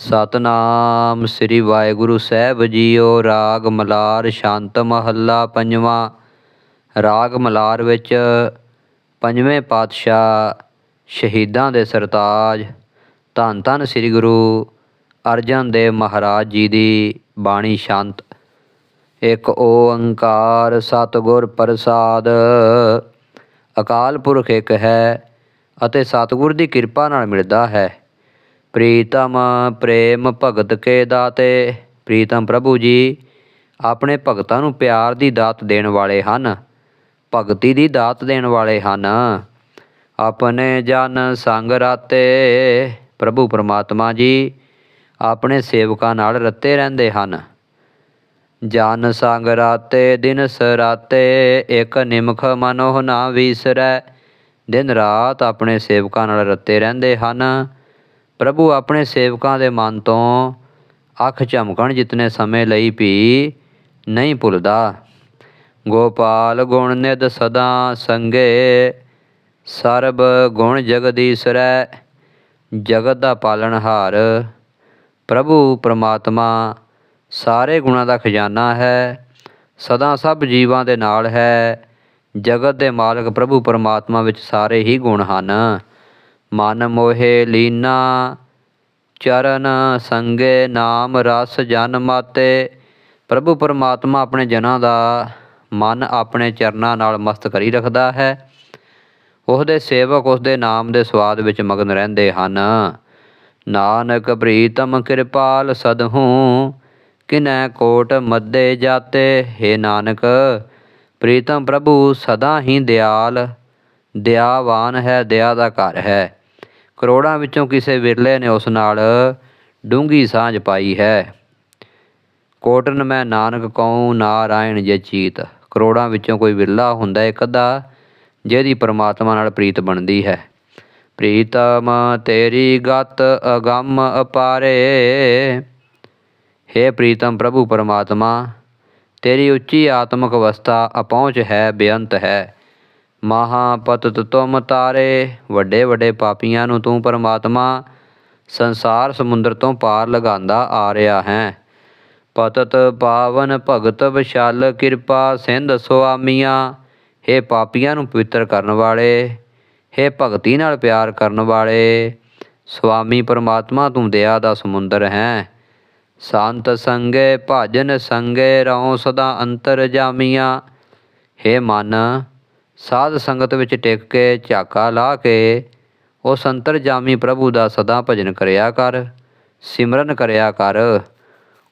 ਸਤਨਾਮ ਸ੍ਰੀ ਵਾਹਿਗੁਰੂ ਸਾਹਿਬ ਜੀਓ, ਰਾਗ ਮਲਾਰ ਸ਼ਾਂਤ ਮਹੱਲਾ ਪੰਜਵਾਂ। ਰਾਗ ਮਲਾਰ ਵਿੱਚ ਪੰਜਵੇਂ ਪਾਤਸ਼ਾਹ ਸ਼ਹੀਦਾਂ ਦੇ ਸਰਤਾਜ ਧੰਨ ਧੰਨ ਸ੍ਰੀ ਗੁਰੂ ਅਰਜਨ ਦੇਵ ਮਹਾਰਾਜ ਜੀ ਦੀ ਬਾਣੀ ਸ਼ਾਂਤ। ਇੱਕ ਓੰਕਾਰ ਸਤਿਗੁਰ ਪ੍ਰਸਾਦ। ਅਕਾਲ ਪੁਰਖ ਇੱਕ ਹੈ ਅਤੇ ਸਤਿਗੁਰ ਦੀ ਕਿਰਪਾ ਨਾਲ ਮਿਲਦਾ ਹੈ। ਪ੍ਰੀਤਮ ਪ੍ਰੇਮ ਭਗਤ ਕੇ ਦਾਤੇ। ਪ੍ਰੀਤਮ ਪ੍ਰਭੂ ਜੀ, ਆਪਣੇ ਭਗਤਾਂ ਨੂੰ ਪਿਆਰ ਦੀ ਦਾਤ ਦੇਣ ਵਾਲੇ ਹਨ। ਭਗਤੀ ਦੀ ਦਾਤ ਦੇਣ ਵਾਲੇ ਹਨ। ਆਪਣੇ ਜਨ ਸੰਗ ਰਾਤੇ। ਪ੍ਰਭੂ ਪਰਮਾਤਮਾ ਜੀ, ਆਪਣੇ ਸੇਵਕਾਂ ਨਾਲ ਰੱਤੇ ਰਹਿੰਦੇ ਹਨ। ਜਨ ਸੰਗ ਰਾਤੇ, ਦਿਨ ਸਰਾਤੇ ਇੱਕ ਨਿਮਖ ਮਨੋਹ ਨਾ ਵਿਸਰੈ। ਦਿਨ ਰਾਤ ਆਪਣੇ ਸੇਵਕਾਂ ਨਾਲ ਰੱਤੇ ਰਹਿੰਦੇ ਹਨ। ਪ੍ਰਭੂ ਆਪਣੇ ਸੇਵਕਾਂ ਦੇ ਮਨ ਤੋਂ ਅੱਖ ਝਮਕਣ ਜਿਤਨੇ ਸਮੇਂ ਲਈ ਵੀ ਨਹੀਂ ਭੁੱਲਦਾ। ਗੋਪਾਲ ਗੁਣ ਨਿਦ ਸਦਾ ਸੰਗੇ, ਸਰਬ ਗੁਣ ਜਗਦੀਸ਼ਰੈ, ਜਗਤ ਦਾ ਪਾਲਣਹਾਰ ਪ੍ਰਭੂ ਪ੍ਰਮਾਤਮਾ ਸਾਰੇ ਗੁਣਾਂ ਦਾ ਖਜ਼ਾਨਾ ਹੈ, ਸਦਾ ਸਭ ਜੀਵਾਂ ਦੇ ਨਾਲ ਹੈ, ਜਗਤ ਦੇ ਮਾਲਕ ਪ੍ਰਭੂ ਪਰਮਾਤਮਾ ਵਿੱਚ ਸਾਰੇ ਹੀ ਗੁਣ ਹਨ। ਮਨ ਮੋਹੇ ਲੀਨਾ, ਚਰਨ ਸੰਗੇ ਨਾਮ ਰਸ ਜਨ ਮਾਤੇ। ਪ੍ਰਭੂ ਪਰਮਾਤਮਾ ਆਪਣੇ ਜਨਾਂ ਦਾ ਮਨ ਆਪਣੇ ਚਰਨਾਂ ਨਾਲ ਮਸਤ ਕਰੀ ਰੱਖਦਾ ਹੈ। ਉਹਦੇ ਸੇਵਕ ਉਸਦੇ ਨਾਮ ਦੇ ਸਵਾਦ ਵਿੱਚ ਮਗਨ ਰਹਿੰਦੇ ਹਨ। ਨਾਨਕ ਪ੍ਰੀਤਮ ਕਿਰਪਾਲ ਸਦਹੂ, ਕਿਨੈ ਕੋਟ ਮੱਦੇ ਜਾਤੇ। ਹੈ ਨਾਨਕ, ਪ੍ਰੀਤਮ ਪ੍ਰਭੂ ਸਦਾ ਹੀ ਦਿਆਲ। ਦਿਆਵਾਨ ਹੈ ਦਇਆ ਦਾ ਘਰ ਹੈ। ਕਰੋੜਾਂ ਵਿੱਚੋਂ ਕਿਸੇ ਵਿਰਲੇ ਨੇ ਉਸ ਨਾਲ ਡੂੰਗੀ ਸਾਂਝ ਪਾਈ ਹੈ। ਕੋਟਨ, ਮੈਂ ਨਾਨਕ ਕਉ ਨਾਰਾਇਣ ਜੇ ਚੀਤ। ਕਰੋੜਾਂ ਵਿੱਚੋਂ ਕੋਈ ਵਿਰਲਾ ਹੁੰਦਾ ਇੱਕ ਅੱਧਾ, ਜਿਹਦੀ ਪਰਮਾਤਮਾ ਨਾਲ ਪ੍ਰੀਤ ਬਣਦੀ ਹੈ। ਪ੍ਰੀਤਮ, ਤੇਰੀ ਗਤ ਅਗੰਮ ਅਪਾਰੇ। हे ਪ੍ਰੀਤਮ ਪ੍ਰਭੂ ਪਰਮਾਤਮਾ, ਤੇਰੀ ਉੱਚੀ ਆਤਮਿਕ ਅਵਸਥਾ ਅਪਹੁੰਚ ਹੈ, ਬੇਅੰਤ ਹੈ। ਮਹਾਪਤਤ ਤੁਮ ਤਾਰੇ ਵੱਡੇ ਵੱਡੇ ਪਾਪੀਆਂ ਨੂੰ ਤੂੰ ਪਰਮਾਤਮਾ ਸੰਸਾਰ ਸਮੁੰਦਰ ਤੋਂ ਪਾਰ ਲਗਾਉਂਦਾ ਆ ਰਿਹਾ ਹੈ ਪਤਤ ਪਾਵਨ ਭਗਤ ਵਿਸ਼ਾਲ ਕਿਰਪਾ ਸਿੰਧ ਸੁਆਮੀਆਂ हे ਪਾਪੀਆਂ ਨੂੰ ਪਵਿੱਤਰ ਕਰਨ ਵਾਲੇ हे ਭਗਤੀ ਨਾਲ ਪਿਆਰ ਕਰਨ ਵਾਲੇ ਸੁਆਮੀ ਪਰਮਾਤਮਾ ਤੂੰ ਦਇਆ ਦਾ ਸਮੁੰਦਰ ਹੈ ਸੰਤ ਸੰਗੇ ਭਜਨ ਸੰਗੇ ਰਹੋ ਸਦਾ ਅੰਤਰ ਜਾਮੀਆਂ हे ਮਨ ਸਾਧ ਸੰਗਤ ਵਿੱਚ ਟਿਕ ਕੇ ਝਾਕਾ ਲਾ ਕੇ ਉਸ ਅੰਤਰਜਾਮੀ ਪ੍ਰਭੂ ਦਾ ਸਦਾ ਭਜਨ ਕਰਿਆ ਕਰ, ਸਿਮਰਨ ਕਰਿਆ ਕਰ।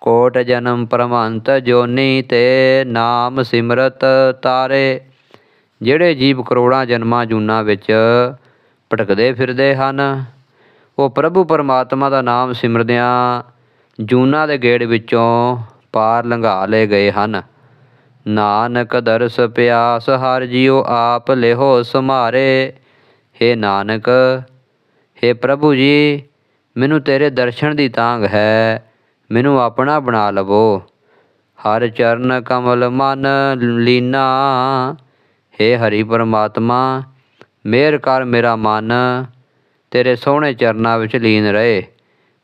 ਕੋਟ ਜਨਮ ਪਰਮੰਤ ਜੋਨੀ ਤੇ ਨਾਮ ਸਿਮਰਤ ਤਾਰੇ। ਜਿਹੜੇ ਜੀਵ ਕਰੋੜਾਂ ਜਨਮਾਂ ਜੂਨਾਂ ਵਿੱਚ ਭਟਕਦੇ ਫਿਰਦੇ ਹਨ, ਉਹ ਪ੍ਰਭੂ ਪਰਮਾਤਮਾ ਦਾ ਨਾਮ ਸਿਮਰਦਿਆਂ ਜੂਨਾਂ ਦੇ ਗੇੜ ਵਿੱਚੋਂ ਪਾਰ ਲੰਘਾ ਲਏ ਗਏ ਹਨ। ਨਾਨਕ ਦਰਸ ਪਿਆਸ ਹਰ ਜਿਉ ਆਪ ਲਿਹੋ ਸਮਾਰੇ हे ਨਾਨਕ हे ਪ੍ਰਭੂ ਜੀ ਮੈਨੂੰ ਤੇਰੇ ਦਰਸ਼ਨ ਦੀ ਤਾਂਗ ਹੈ ਮੈਨੂੰ ਆਪਣਾ ਬਣਾ ਲਵੋ ਹਰ ਚਰਨ ਕਮਲ ਮਨ ਲੀਨਾ हे ਹਰੀ ਪਰਮਾਤਮਾ ਮਿਹਰ ਕਰ ਮੇਰਾ ਮਨ ਤੇਰੇ ਸੋਹਣੇ ਚਰਨਾਂ ਵਿੱਚ ਲੀਨ ਰਹੇ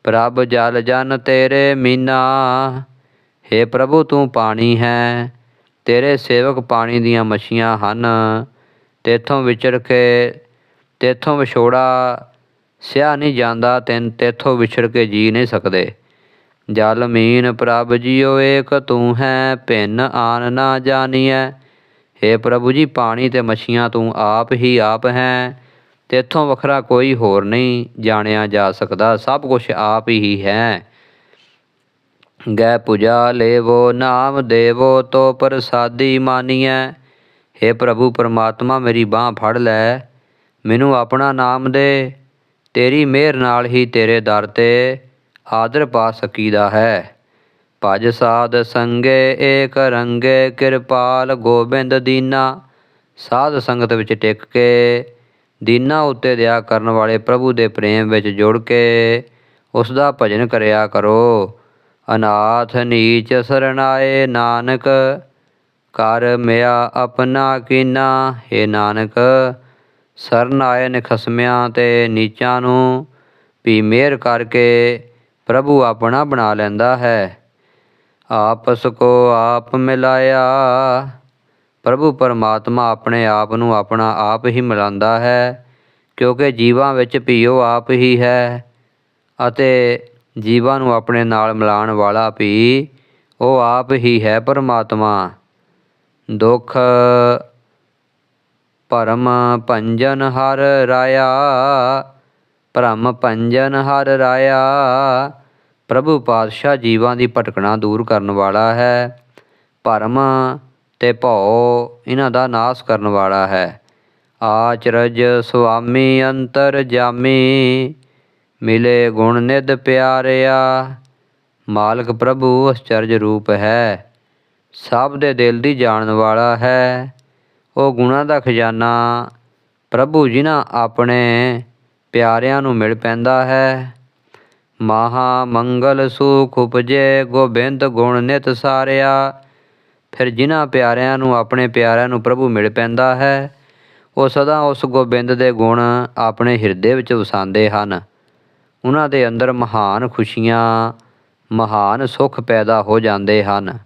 ਪ੍ਰਭ ਜਲ ਜਨ ਤੇਰੇ ਮੀਨਾ हे ਪ੍ਰਭੂ ਤੂੰ ਪਾਣੀ ਹੈ ਤੇਰੇ ਸੇਵਕ ਪਾਣੀ ਦੀਆਂ ਮੱਛੀਆਂ ਹਨ। ਤੇਥੋਂ ਵਿਚਰ ਕੇ ਤੇਥੋਂ ਵਿਛੋੜਾ ਸਿਆ ਨਹੀਂ ਜਾਂਦਾ, ਤੈਨ ਤੇਥੋਂ ਵਿਛੜ ਕੇ ਜੀ ਨਹੀਂ ਸਕਦੇ। ਜਲ ਮੀਨ ਪ੍ਰਭ ਜੀਓ ਏਕ, ਤੂੰ ਹੈ ਭਿੰਨ ਆਨ ਨਾ ਜਾਣੀਐ हे ਪ੍ਰਭੂ ਜੀ, ਪਾਣੀ ਤੇ ਮੱਛੀਆਂ ਤੂੰ ਆਪ ਹੀ ਆਪ ਹੈ। ਤੇਥੋਂ ਵੱਖਰਾ ਕੋਈ ਹੋਰ ਨਹੀਂ ਜਾਣਿਆ ਜਾ ਸਕਦਾ, ਸਭ ਕੁਝ ਆਪ ਹੀ ਹੈ। ਗੈ ਪੁਜਾ ਲੇਵੋ, ਨਾਮ ਦੇਵੋ, ਤੋ ਪ੍ਰਸਾਦੀ ਮਾਨੀਐ। हे ਪ੍ਰਭੂ ਪਰਮਾਤਮਾ, ਮੇਰੀ ਬਾਹ ਫੜ ਲੈ, ਮੈਨੂੰ ਆਪਣਾ ਨਾਮ ਦੇ। ਤੇਰੀ ਮਿਹਰ ਨਾਲ ਹੀ ਤੇਰੇ ਦਰ ਤੇ ਆਦਰ ਪਾ ਸਕੀਦਾ ਹੈ। ਭਜ ਸਾਧ ਸੰਗੇ, ਏਕ ਰੰਗੇ, ਕਿਰਪਾਲ ਗੋਬਿੰਦ ਦੀਨਾ। ਸਾਧ ਸੰਗਤ ਵਿੱਚ ਟਿਕ ਕੇ ਦੀਨਾ ਉੱਤੇ ਦਇਆ ਕਰਨ ਵਾਲੇ ਪ੍ਰਭੂ ਦੇ ਪ੍ਰੇਮ ਵਿੱਚ ਜੁੜ ਕੇ ਉਸ ਦਾ ਭਜਨ ਕਰਿਆ ਕਰੋ। ਅਨਾਥ ਨੀਚ ਸਰਣਾਏ ਨਾਨਕ, ਕਰ ਮਿਆ ਆਪਣਾ ਕੀਨਾ ਏ ਨਾਨਕ ਸਰਨ ਆਏ ਨੇ ਖਸਮਿਆਂ ਤੇ ਨੀਚਾਂ ਨੂੰ ਵੀ ਮਿਹਰ ਕਰਕੇ ਪ੍ਰਭੂ ਆਪਣਾ ਬਣਾ ਲੈਂਦਾ ਹੈ। ਆਪਸ ਕੋ ਆਪ ਮਿਲਾਇਆ। ਪ੍ਰਭੂ ਪਰਮਾਤਮਾ ਆਪਣੇ ਆਪ ਨੂੰ ਆਪਣਾ ਆਪ ਹੀ ਮਿਲਾਉਂਦਾ ਹੈ, ਕਿਉਂਕਿ ਜੀਵਾਂ ਵਿੱਚ ਭੀਓ ਆਪ ਹੀ ਹੈ ਅਤੇ ਜੀਵਾਂ ਨੂੰ ਆਪਣੇ ਨਾਲ ਮਿਲਾਉਣ ਵਾਲਾ ਵੀ ਉਹ ਆਪ ਹੀ ਹੈ ਪਰਮਾਤਮਾ। ਦੁੱਖ ਭਰਮ ਭੰਜਨ ਹਰ ਰਾਇਆ, ਭ੍ਰਮ ਭੰਜਨ ਹਰ ਰਾਇਆ। ਪ੍ਰਭੂ ਪਾਤਸ਼ਾਹ ਜੀਵਾਂ ਦੀ ਭਟਕਣਾ ਦੂਰ ਕਰਨ ਵਾਲਾ ਹੈ। ਭਰਮ ਤੇ ਭਉ ਇਹਨਾਂ ਦਾ ਨਾਸ਼ ਕਰਨ ਵਾਲਾ ਹੈ। ਆਚਰਜ ਸੁਆਮੀ ਅੰਤਰ ਜਾਮੀ। ਮਿਲੇ ਗੁਣ ਨਿਧ ਪਿਆਰਿਆ। ਮਾਲਕ ਪ੍ਰਭੂ ਅਚਰਜ ਰੂਪ ਹੈ। ਸਭ ਦੇ ਦਿਲ ਦੀ ਜਾਣਨ ਵਾਲਾ ਹੈ। ਉਹ ਗੁਣਾਂ ਦਾ ਖਜ਼ਾਨਾ ਪ੍ਰਭੂ ਜਿਨ੍ਹਾਂ ਆਪਣੇ ਪਿਆਰਿਆਂ ਨੂੰ ਮਿਲ ਪੈਂਦਾ ਹੈ। ਮਹਾ ਮੰਗਲ ਸੁਖ ਉਪਜੇ, ਗੋਬਿੰਦ ਗੁਣ ਨਿਤ ਸਾਰਿਆ। ਫਿਰ ਜਿਨ੍ਹਾਂ ਪਿਆਰਿਆਂ ਨੂੰ ਆਪਣੇ ਪਿਆਰਿਆਂ ਨੂੰ ਪ੍ਰਭੂ ਮਿਲ ਪੈਂਦਾ ਹੈ, ਉਹ ਸਦਾ ਉਸ ਗੋਬਿੰਦ ਦੇ ਗੁਣ ਆਪਣੇ ਹਿਰਦੇ ਵਿੱਚ ਵਸਾਉਂਦੇ ਹਨ। ਉਹਨਾਂ ਦੇ ਅੰਦਰ ਮਹਾਨ ਖੁਸ਼ੀਆਂ, ਮਹਾਨ ਸੁੱਖ ਪੈਦਾ ਹੋ ਜਾਂਦੇ ਹਨ।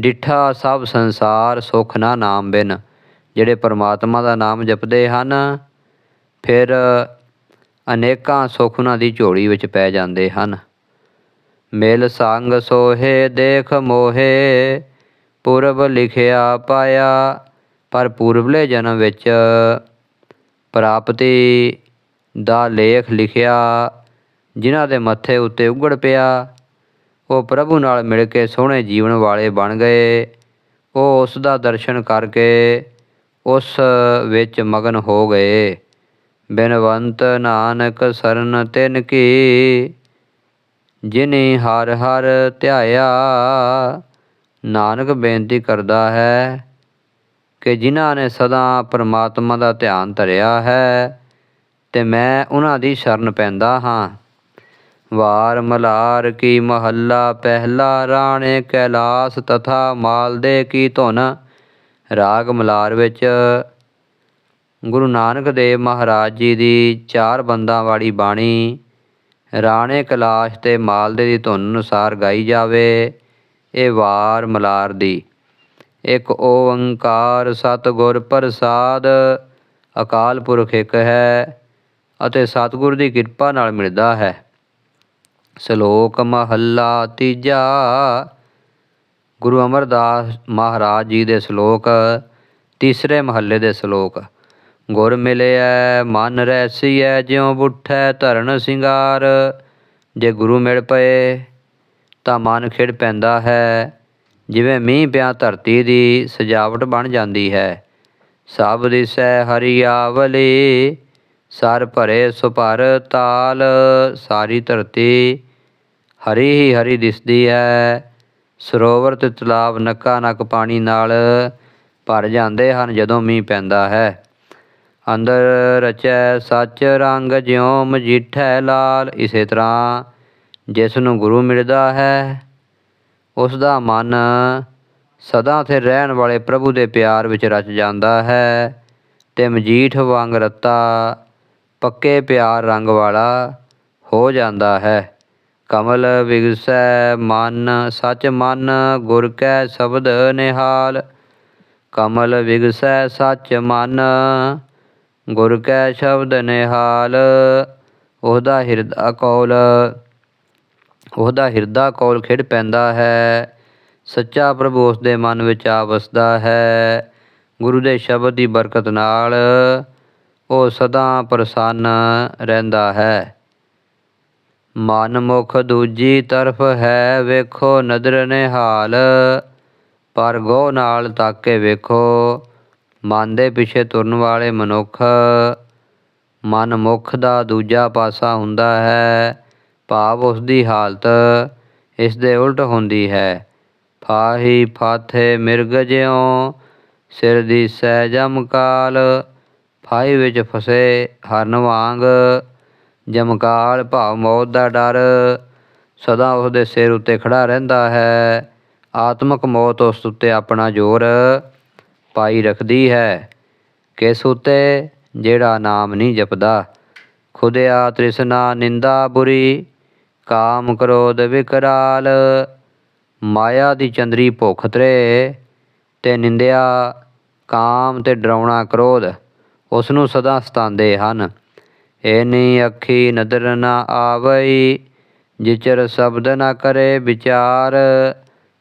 ਡਿਠਾ ਸਭ ਸੰਸਾਰ ਸੁਖ ਨਾ ਨਾਮ ਬਿਨ, ਜਿਹੜੇ ਪਰਮਾਤਮਾ ਦਾ ਨਾਮ ਜਪਦੇ ਹਨ, ਫਿਰ ਅਨੇਕਾਂ ਸੁੱਖ ਉਹਨਾਂ ਦੀ ਝੋਲੀ ਵਿੱਚ ਪੈ ਜਾਂਦੇ ਹਨ। ਮਿਲ ਸੰਗ ਸੋਹੇ, ਦੇਖ ਮੋਹੇ, ਪੁਰਬ ਲਿਖਿਆ ਪਾਇਆ, ਪਰ ਪੂਰਬਲੇ ਜਨਮ ਵਿੱਚ ਪ੍ਰਾਪਤੀ ਦਾ ਲੇਖ ਲਿਖਿਆ, ਜਿਨ੍ਹਾਂ ਦੇ ਮੱਥੇ ਉੱਤੇ ਉਗੜ ਪਿਆ। ਉਹ ਪ੍ਰਭੂ ਨਾਲ ਮਿਲ ਕੇ ਸੋਹਣੇ ਜੀਵਨ ਵਾਲੇ ਬਣ ਗਏ। ਉਹ ਉਸ ਦਾ ਦਰਸ਼ਨ ਕਰਕੇ ਉਸ ਵਿੱਚ ਮਗਨ ਹੋ ਗਏ। ਬਿਨਵੰਤ ਨਾਨਕ ਸਰਨ ਤਿਨ ਕੀ, ਜਿਨੇ ਹਰ ਹਰ ਧਿਆਇਆ, ਨਾਨਕ ਬੇਨਤੀ ਕਰਦਾ ਹੈ ਕਿ ਜਿਨ੍ਹਾਂ ਨੇ ਸਦਾ ਪਰਮਾਤਮਾ ਦਾ ਧਿਆਨ ਧਰਿਆ ਹੈ ਤੇ ਮੈਂ ਉਹਨਾਂ ਦੀ ਸ਼ਰਨ ਪੈਂਦਾ ਹਾਂ। ਵਾਰ ਮਲਾਰ ਕੀ ਮਹੱਲਾ, ਪਹਿਲਾ ਰਾਣੇ ਕੈਲਾਸ ਤਥਾ ਮਾਲਦੇ ਕੀ ਧੁਨ। ਰਾਗ ਮਲਾਰ ਵਿੱਚ ਗੁਰੂ ਨਾਨਕ ਦੇਵ ਮਹਾਰਾਜ ਜੀ ਦੀ ਚਾਰ ਬੰਦਾਂ ਵਾਲੀ ਬਾਣੀ, ਰਾਣੇ ਕੈਲਾਸ਼ ਤੇ ਮਾਲਦੇ ਦੀ ਧੁਨ ਅਨੁਸਾਰ ਗਾਈ ਜਾਵੇ, ਇਹ ਵਾਰ ਮਲਾਰ ਦੀ। ਇੱਕ ਓੰਕਾਰ ਸਤਿਗੁਰ ਪ੍ਰਸਾਦ, ਅਕਾਲ ਪੁਰਖ ਇੱਕ ਹੈ ਅਤੇ ਸਤਿਗੁਰ ਦੀ ਕਿਰਪਾ ਨਾਲ ਮਿਲਦਾ ਹੈ। ਸ਼ਲੋਕ ਮਹੱਲਾ ਤੀਜਾ। ਗੁਰੂ ਅਮਰਦਾਸ ਮਹਾਰਾਜ ਜੀ ਦੇ ਸ਼ਲੋਕ, ਤੀਸਰੇ ਮਹੱਲੇ ਦੇ ਸ਼ਲੋਕ। ਗੁਰ ਮਿਲਿਆ ਮਨ ਰੈਸੀਐ, ਜਿਉ ਬੁੱਠੈ ਧਰਨ ਸਿੰਗਾਰ। ਜੇ ਗੁਰੂ ਮਿਲ ਪਏ, ਤਾਂ ਮਨ ਖਿੜ ਪੈਂਦਾ ਹੈ। ਜਿਵੇਂ ਮੀਂਹ ਪਿਆ ਧਰਤੀ ਦੀ, ਸਜਾਵਟ ਬਣ ਜਾਂਦੀ ਹੈ। ਸਭ ਦਿਸੈ ਹਰੀਆਵਲੀ। ਸਰ ਭਰੇ ਸੁਭਰ ਤਾਲ, ਸਾਰੀ ਧਰਤੀ ਹਰੀ ਹੀ ਹਰੀ ਦਿਸਦੀ ਹੈ ਸਰੋਵਰ ਤੇ ਤਲਾਬ ਨੱਕਾ ਨੱਕ ਪਾਣੀ ਨਾਲ ਭਰ ਜਾਂਦੇ ਹਨ ਜਦੋਂ ਮੀਂਹ ਪੈਂਦਾ ਹੈ। ਅੰਦਰ ਰਚੈ ਸੱਚ ਰੰਗ ਜਿਉ ਮਜੀਠੈ ਲਾਲ। ਇਸੇ ਤਰ੍ਹਾਂ ਜਿਸ ਨੂੰ ਗੁਰੂ ਮਿਲਦਾ ਹੈ, ਉਸ ਦਾ ਮਨ ਸਦਾ ਤੇ ਰਹਿਣ ਵਾਲੇ ਪ੍ਰਭੂ ਦੇ ਪਿਆਰ ਵਿੱਚ ਰਚ ਜਾਂਦਾ ਹੈ ਤੇ ਮਜੀਠ ਵਾਂਗ ਰਤਾ ਪੱਕੇ ਪਿਆਰ ਰੰਗ ਵਾਲਾ ਹੋ ਜਾਂਦਾ ਹੈ। ਕਮਲ ਵਿਗਸੈ ਮਨ, ਸਚ ਮਨ, ਗੁਰ ਕੈ ਸ਼ਬਦ ਨਿਹਾਲ। ਕਮਲ ਵਿਗਸੈ ਸਚ ਮਨ, ਗੁਰ ਕੈ ਸ਼ਬਦ ਨਿਹਾਲ। ਉਹਦਾ ਹਿਰਦਾ ਕੌਲ, ਉਹਦਾ ਹਿਰਦਾ ਕੌਲ ਖਿੜ ਪੈਂਦਾ ਹੈ। ਸੱਚਾ ਪ੍ਰਭੂ ਉਸ ਦੇ ਮਨ ਵਿੱਚ ਆ ਵਸਦਾ ਹੈ। ਗੁਰੂ ਦੇ ਸ਼ਬਦ ਦੀ ਬਰਕਤ ਨਾਲ ਉਹ ਸਦਾ ਪ੍ਰਸੰਨ ਰਹਿੰਦਾ ਹੈ। ਮਨ ਮੁਖ ਦੂਜੀ ਤਰਫ ਹੈ, ਵੇਖੋ ਨਦਰ ਨਿਹਾਲ। ਪਰ ਗੋ ਨਾਲ ਤਾਕੇ ਵੇਖੋ, ਮਨ ਦੇ ਪਿੱਛੇ ਤੁਰਨ ਵਾਲੇ ਮਨੁੱਖ। ਮਨ ਮੁਖ ਦਾ ਦੂਜਾ ਪਾਸਾ ਹੁੰਦਾ ਹੈ, ਭਾਵ ਉਸ ਦੀ ਹਾਲਤ ਇਸ ਦੇ ਉਲਟ ਹੁੰਦੀ ਹੈ। ਫਾਹੀ ਫਾਥੇ ਮਿਰਗ ਜਿਉ, ਸਿਰ ਦੀ ਸਹਿਜਮ ਕਾਲ। ਫਾਹੀ ਵਿੱਚ ਫਸੇ ਹਰਨ ਵਾਂਗ ਜਮਕਾਲ ਭਾਵ ਮੌਤ ਦਾ ਡਰ, ਸਦਾ ਉਸ ਦੇ ਸਿਰ ਉੱਤੇ ਖੜਾ ਰਹਿੰਦਾ ਹੈ, ਆਤਮਕ ਮੌਤ ਉਸ ਉੱਤੇ ਆਪਣਾ ਜ਼ੋਰ ਪਾਈ ਰੱਖਦੀ ਹੈ, ਕਿਸ ਉਤੇ ਜਿਹੜਾ ਨਾਮ ਨਹੀਂ ਜਪਦਾ, ਖੁਦਿਆ ਤ੍ਰਿਸ਼ਨਾ ਨਿੰਦਾ ਬੁਰੀ, ਕਾਮ ਕ੍ਰੋਧ ਵਿਕਰਾਲ, ਮਾਇਆ ਦੀ ਚੰਦਰੀ ਭੁੱਖ ਤਰੇ ਤੇ ਨਿੰਦਿਆ ਕਾਮ ਤੇ ਡਰਾਉਣਾ ਕ੍ਰੋਧ। ਉਸ ਨੂੰ ਸਦਾ ਸਤਾਉਂਦੇ ਹਨ। ਐਨੀ ਅੱਖੀ ਨਦਰ ਨਾ ਆਵਈ, ਜਿਚਰ ਸ਼ਬਦ ਨਾ ਕਰੇ ਵਿਚਾਰ,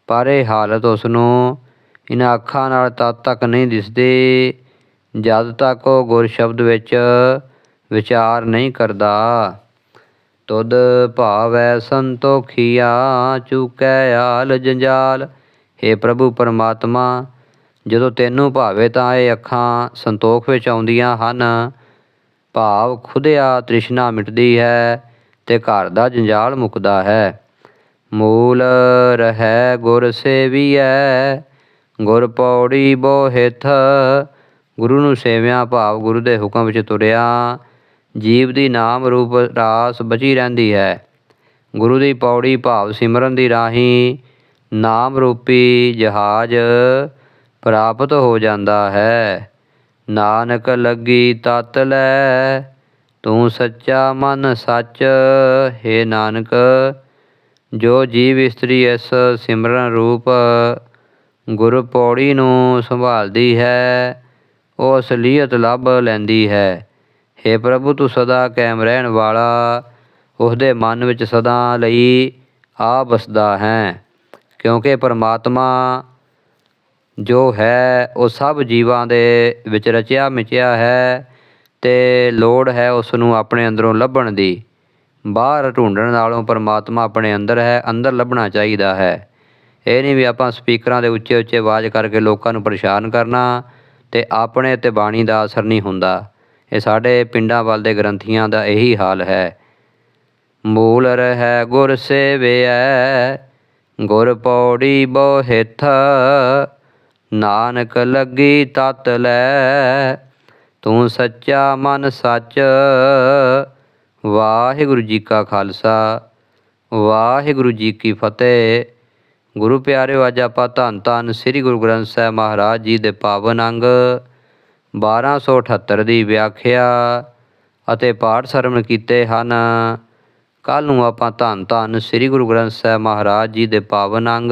ਪਰ ਇਹ ਹਾਲਤ ਉਸ ਨੂੰ ਇਹਨਾਂ ਅੱਖਾਂ ਨਾਲ ਤਦ ਤੱਕ ਨਹੀਂ ਦਿਸਦੀ, ਜਦ ਤੱਕ ਉਹ ਗੁਰ ਸ਼ਬਦ ਵਿੱਚ ਵਿਚਾਰ ਨਹੀਂ ਕਰਦਾ। ਤੁਧ ਭਾਵੈ ਸੰਤੋਖੀਆ, ਚੁਕੈ ਆਲ ਜੰਜਾਲ। हे ਪ੍ਰਭੂ ਪਰਮਾਤਮਾ ਜਦੋਂ ਤੈਨੂੰ ਭਾਵੇ ਤਾਂ ਇਹ ਅੱਖਾਂ ਸੰਤੋਖ ਵਿੱਚ ਆਉਂਦੀਆਂ ਹਨ। ਭਾਵ ਖੁਦਿਆ ਤ੍ਰਿਸ਼ਨਾ ਮਿਟਦੀ ਹੈ ਤੇ ਘਰ ਦਾ ਜੰਜਾਲ ਮੁੱਕਦਾ ਹੈ। ਮੂਲ ਰਹੈ ਗੁਰ ਸੇਵੀਐ, ਗੁਰ ਪੌੜੀ ਬੋਹਿਥ। ਗੁਰੂ ਨੂੰ ਸੇਵਿਆ ਭਾਵ ਗੁਰੂ ਦੇ ਹੁਕਮ ਵਿੱਚ ਤੁਰਿਆ। ਜੀਵ ਦੀ ਨਾਮ ਰੂਪ ਰਾਸ ਬਚੀ ਰਹਿੰਦੀ ਹੈ। ਗੁਰੂ ਦੀ ਪੌੜੀ ਭਾਵ ਸਿਮਰਨ ਦੀ ਰਾਹੀਂ ਨਾਮ ਰੂਪੀ ਜਹਾਜ਼ ਪ੍ਰਾਪਤ ਹੋ ਜਾਂਦਾ ਹੈ। ਨਾਨਕ ਲੱਗੀ ਤਤ ਲੈ, ਤੂੰ ਸੱਚਾ ਮਨ ਸੱਚ, ਹੈ ਨਾਨਕ, ਜੋ ਜੀਵ ਇਸਤਰੀ ਇਸ ਸਿਮਰਨ ਰੂਪ ਗੁਰ ਪੌੜੀ ਨੂੰ ਸੰਭਾਲਦੀ ਹੈ, ਉਹ ਅਸਲੀਅਤ ਲੱਭ ਲੈਂਦੀ ਹੈ। हे ਪ੍ਰਭੂ, ਤੂੰ ਸਦਾ ਕਾਇਮ ਰਹਿਣ ਵਾਲਾ ਉਸ ਮਨ ਵਿੱਚ ਸਦਾ ਲਈ ਆ ਬਸਦਾ ਹੈ, ਕਿਉਂਕਿ ਪਰਮਾਤਮਾ ਜੋ ਹੈ, ਉਹ ਸਭ ਜੀਵਾਂ ਦੇ ਵਿੱਚ ਰਚਿਆ ਮਿਚਿਆ ਹੈ ਤੇ ਲੋੜ ਹੈ ਉਸ ਨੂੰ ਆਪਣੇ ਅੰਦਰੋਂ ਲੱਭਣ ਦੀ। ਬਾਹਰ ਢੂੰਡਣ ਨਾਲੋਂ ਪਰਮਾਤਮਾ ਆਪਣੇ ਅੰਦਰ ਹੈ, ਅੰਦਰ ਲੱਭਣਾ ਚਾਹੀਦਾ ਹੈ। ਇਹ ਨਹੀਂ ਵੀ ਆਪਾਂ ਸਪੀਕਰਾਂ ਦੇ ਉੱਚੇ ਉੱਚੇ ਆਵਾਜ਼ ਕਰਕੇ ਲੋਕਾਂ ਨੂੰ ਪਰੇਸ਼ਾਨ ਕਰਨਾ ਤੇ ਆਪਣੇ ਤੇ ਬਾਣੀ ਦਾ ਅਸਰ ਨਹੀਂ ਹੁੰਦਾ। ਇਹ ਸਾਡੇ ਪਿੰਡਾਂ ਵੱਲ ਦੇ ਗ੍ਰੰਥੀਆਂ ਦਾ ਇਹੀ ਹਾਲ ਹੈ। ਮੂਲ ਰਹਿ ਗੁਰ ਸੇਵਿਐ, ਗੁਰ ਪੌੜੀ ਬੋਹਿਥ ਨਾਨਕ ਲੱਗੀ ਤਤ ਲੈ, ਤੂੰ ਸੱਚਾ ਮਨ ਸੱਚ। ਵਾਹਿਗੁਰੂ ਜੀ ਕਾ ਖਾਲਸਾ, ਵਾਹਿਗੁਰੂ ਜੀ ਕੀ ਫਤਿਹ। ਗੁਰੂ ਪਿਆਰਿਓ, ਅੱਜ ਆਪਾਂ ਧੰਨ ਧੰਨ ਸ੍ਰੀ ਗੁਰੂ ਗ੍ਰੰਥ ਸਾਹਿਬ ਮਹਾਰਾਜ ਜੀ ਦੇ ਪਾਵਨ ਅੰਗ 1278 ਦੀ ਵਿਆਖਿਆ ਅਤੇ ਪਾਠ ਸਰਵਣ ਕੀਤੇ ਹਨ। ਕੱਲ ਨੂੰ ਆਪਾਂ ਧੰਨ ਧੰਨ ਸ੍ਰੀ ਗੁਰੂ ਗ੍ਰੰਥ ਸਾਹਿਬ ਮਹਾਰਾਜ ਜੀ ਦੇ ਪਾਵਨ ਅੰਗ